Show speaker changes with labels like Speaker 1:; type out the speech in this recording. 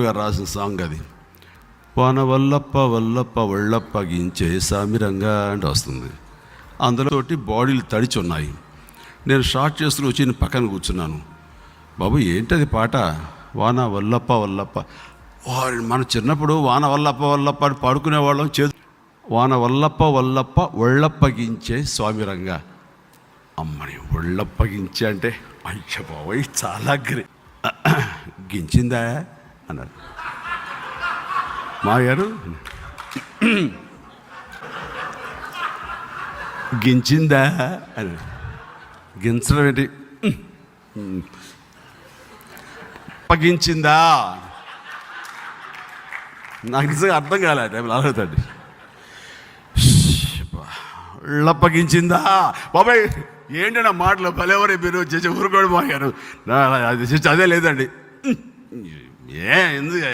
Speaker 1: గారు రాసిన సాంగ్ అది. వాన వల్లప్ప వల్లప్ప వళ్ళప్ప గించే సామిరంగా అంటే వస్తుంది అందులోటి బాడీలు తడిచి ఉన్నాయి. నేను షార్ట్ చేస్తూ వచ్చి నేను పక్కన కూర్చున్నాను. బాబు ఏంటది పాట? వాన వల్లప్ప వల్లప్ప వారి మన చిన్నప్పుడు వాన వల్లప్ప వల్లప్ప అని పాడుకునేవాళ్ళం. చేతు వాన వల్లప్ప వల్లప్ప ఒళ్ళప్పగించే స్వామిరంగా అమ్మని ఒళ్ళప్పగించే అంటే అయ్య బాబోయ్ చాలా గ్రే గించిందా? అన్నారు మా గారు గించిందా? అని గించడం ఏంటి? పగించిందా? నాకు నిజంగా అర్థం కాలే టైంలో అడుగుతాండి పగించిందా? బాబాయ్ ఏంటి నా మాటలు? భలేవరే మీరు చేసి ఊరుకోడు మాగారు నా- అది అదే లేదండి. ஏன் இந்து